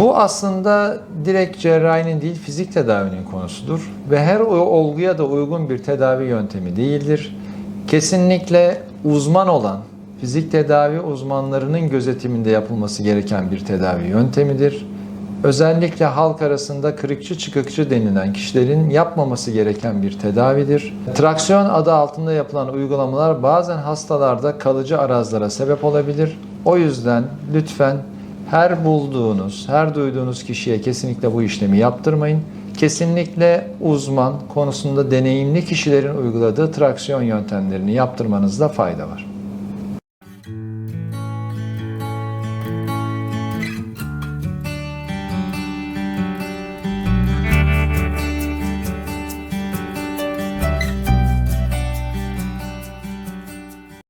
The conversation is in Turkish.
Bu aslında direkt cerrahinin değil fizik tedavinin konusudur ve her olguya da uygun bir tedavi yöntemi değildir. Kesinlikle uzman olan fizik tedavi uzmanlarının gözetiminde yapılması gereken bir tedavi yöntemidir. Özellikle halk arasında kırıkçı çıkıkçı denilen kişilerin yapmaması gereken bir tedavidir. Traksiyon adı altında yapılan uygulamalar bazen hastalarda kalıcı arazlara sebep olabilir. O yüzden lütfen her bulduğunuz, her duyduğunuz kişiye kesinlikle bu işlemi yaptırmayın. Kesinlikle uzman konusunda deneyimli kişilerin uyguladığı traksiyon yöntemlerini yaptırmanızda fayda var.